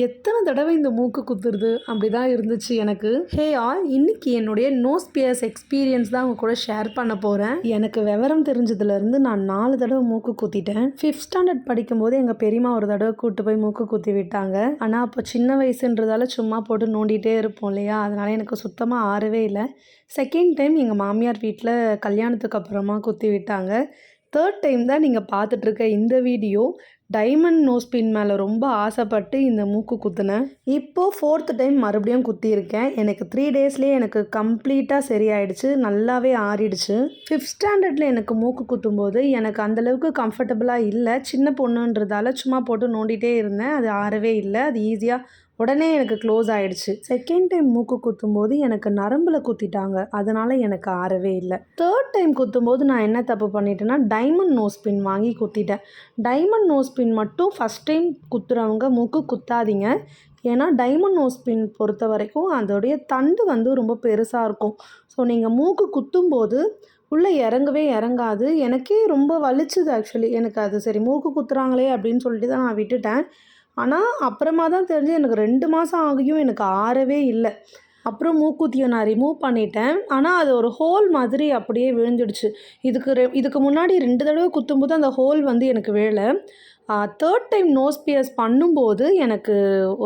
எத்தனை தடவை இந்த மூக்கு குத்துறது? அப்படி தான் இருந்துச்சு எனக்கு. ஹே ஆல் இன்னைக்கு என்னுடைய நோஸ் பியர்ஸ் எக்ஸ்பீரியன்ஸ் தான் உங்க கூட ஷேர் பண்ண போகிறேன் எனக்கு விவரம் தெரிஞ்சதுலேருந்து நான் நாலு தடவை மூக்கு குத்திட்டேன். ஃபிஃப்த் ஸ்டாண்டர்ட் படிக்கும்போது எங்கள் பெரியம்மா ஒரு தடவை கூட்டு போய் மூக்கு குத்தி விட்டாங்க. ஆனால் அப்போ சின்ன வயசுன்றதால சும்மா போட்டு நோண்டிகிட்டே இருப்போம் இல்லையா? அதனால் எனக்கு சுத்தமாக ஆறவே இல்லை. செகண்ட் டைம் எங்கள் மாமியார் வீட்டில் கல்யாணத்துக்கு அப்புறமா குத்தி விட்டாங்க. தேர்ட் டைம் தான் நீங்கள் பார்த்துட்ருக்க இந்த வீடியோ. டைமண்ட் நோஸ் பின் மேலே ரொம்ப ஆசைப்பட்டு இந்த மூக்கு குத்துனேன். இப்போது ஃபோர்த்து டைம் மறுபடியும் குத்தியிருக்கேன். எனக்கு த்ரீ டேஸ்லேயே எனக்கு கம்ப்ளீட்டாக சரியாயிடுச்சு. நல்லாவே ஆறிடுச்சு. ஃபிஃப்த் ஸ்டாண்டர்டில் எனக்கு மூக்கு குத்தும்போது எனக்கு அந்தளவுக்கு கம்ஃபர்டபுளாக இல்லை. சின்ன பொண்ணுன்றதால சும்மா போட்டு நோண்டிகிட்டே இருந்தேன். அது ஆறவே இல்லை. அது ஈஸியாக உடனே எனக்கு க்ளோஸ் ஆயிடுச்சு. செகண்ட் டைம் மூக்கு குத்தும்போது எனக்கு நரம்பில் குத்திட்டாங்க. அதனால் எனக்கு ஆறவே இல்லை. தேர்ட் டைம் குத்தும்போது நான் என்ன தப்பு பண்ணிட்டேன்னா டைமண்ட் நோஸ் பின் வாங்கி குத்திட்டேன். டைமண்ட் நோஸ் பின் பின் மட்டும் ஃபஸ்ட் டைம் குத்துறவங்க மூக்கு குத்தாதீங்க. ஏன்னா டைமண்ட் நோஸ் பின் பொறுத்த வரைக்கும் அதோடைய தண்டு வந்து ரொம்ப பெருசாக இருக்கும். ஸோ நீங்கள் மூக்கு குத்தும்போது உள்ளே இறங்கவே இறங்காது. எனக்கே ரொம்ப வலிச்சுது ஆக்சுவலி எனக்கு அது சரி மூக்கு குத்துறாங்களே அப்படின்னு சொல்லிட்டு தான் நான் விட்டுட்டேன். ஆனால் அப்புறமா தான் தெரிஞ்சு எனக்கு ரெண்டு மாதம் ஆகியும் எனக்கு ஆறவே இல்லை. அப்புறம் மூக்குத்தியை நான் ரிமூவ் பண்ணிட்டேன். ஆனால் அது ஒரு ஹோல் மாதிரி அப்படியே விழுந்துடுச்சு. இதுக்கு ரெ இதுக்கு முன்னாடி ரெண்டு தடவை குத்தும்போது அந்த ஹோல் வந்து எனக்கு விழலை. தேர்ட் டைம் நோஸ் பியர்ஸ் பண்ணும்போது எனக்கு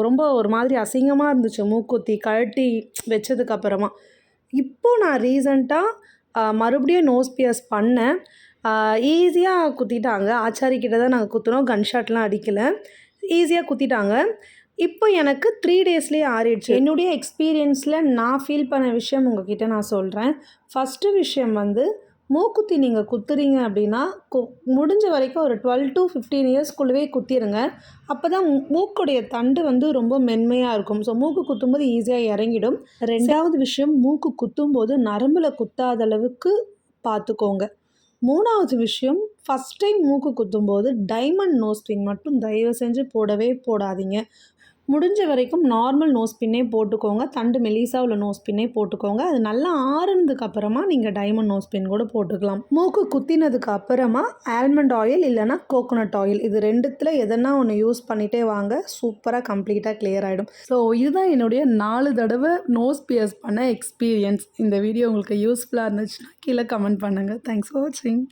ரொம்ப ஒரு மாதிரி அசிங்கமாக இருந்துச்சு மூக்குத்தி கழட்டி வச்சதுக்கப்புறமா இப்போது நான் ரீசண்டாக மறுபடியும் நோஸ் பியர்ஸ் பண்ணேன். ஈஸியாக குத்திட்டாங்க. ஆச்சாரி கிட்ட தான் நாங்கள் குத்துனோம். கன்ஷாட்லாம் அடிக்கலை. ஈஸியாக குத்திட்டாங்க. இப்போ எனக்கு த்ரீ டேஸ்லேயே ஆறிடுச்சு. என்னுடைய எக்ஸ்பீரியன்ஸில் நான் ஃபீல் பண்ண விஷயம் உங்ககிட்ட நான் சொல்கிறேன் ஃபஸ்ட்டு விஷயம் வந்து மூக்குத்தி நீங்கள் குத்துறீங்க அப்படின்னா கு முடிஞ்ச வரைக்கும் ஒரு டுவெல் டு ஃபிஃப்டீன் இயர்ஸ்க்குள்ளவே குத்திடுங்க அப்போ தான் மூக்குடைய தண்டு வந்து ரொம்ப மென்மையாக இருக்கும். ஸோ மூக்கு குத்தும்போது ஈஸியாக இறங்கிடும். ரெண்டாவது விஷயம் மூக்கு குத்தும்போது நரம்பில் குத்தாத அளவுக்கு பார்த்துக்கோங்க மூணாவது விஷயம் ஃபஸ்ட் டைம் மூக்கு குத்தும்போது டைமண்ட் நோஸ் பின் மட்டும் தயவு செஞ்சு போடவே போடாதீங்க. முடிஞ்ச வரைக்கும் நார்மல் நோஸ் பின்னே போட்டுக்கோங்க. தண்டு மெலிசா உள்ள நோஸ் பின்னே போட்டுக்கோங்க. அது நல்லா ஆறுனதுக்கு அப்புறமா நீங்கள் டைமண்ட் நோஸ் பின் கூட போட்டுக்கலாம். மூக்கு குத்தினதுக்கு அப்புறமா ஆல்மண்ட் ஆயில் இல்லைனா கோகோனட் ஆயில் இது ரெண்டுத்தில் எதனா ஒன்று யூஸ் பண்ணிகிட்டே வாங்க. சூப்பராக கம்ப்ளீட்டாக கிளியர் ஆகிடும் ஸோ இதுதான் என்னுடைய நாலு தடவை நோஸ் பியர்ஸ் பண்ண எக்ஸ்பீரியன்ஸ் இந்த வீடியோ உங்களுக்கு யூஸ்ஃபுல்லாக இருந்துச்சுன்னா கீழே கமெண்ட் பண்ணுங்கள் தேங்க்ஸ் ஃபார் வாட்சிங்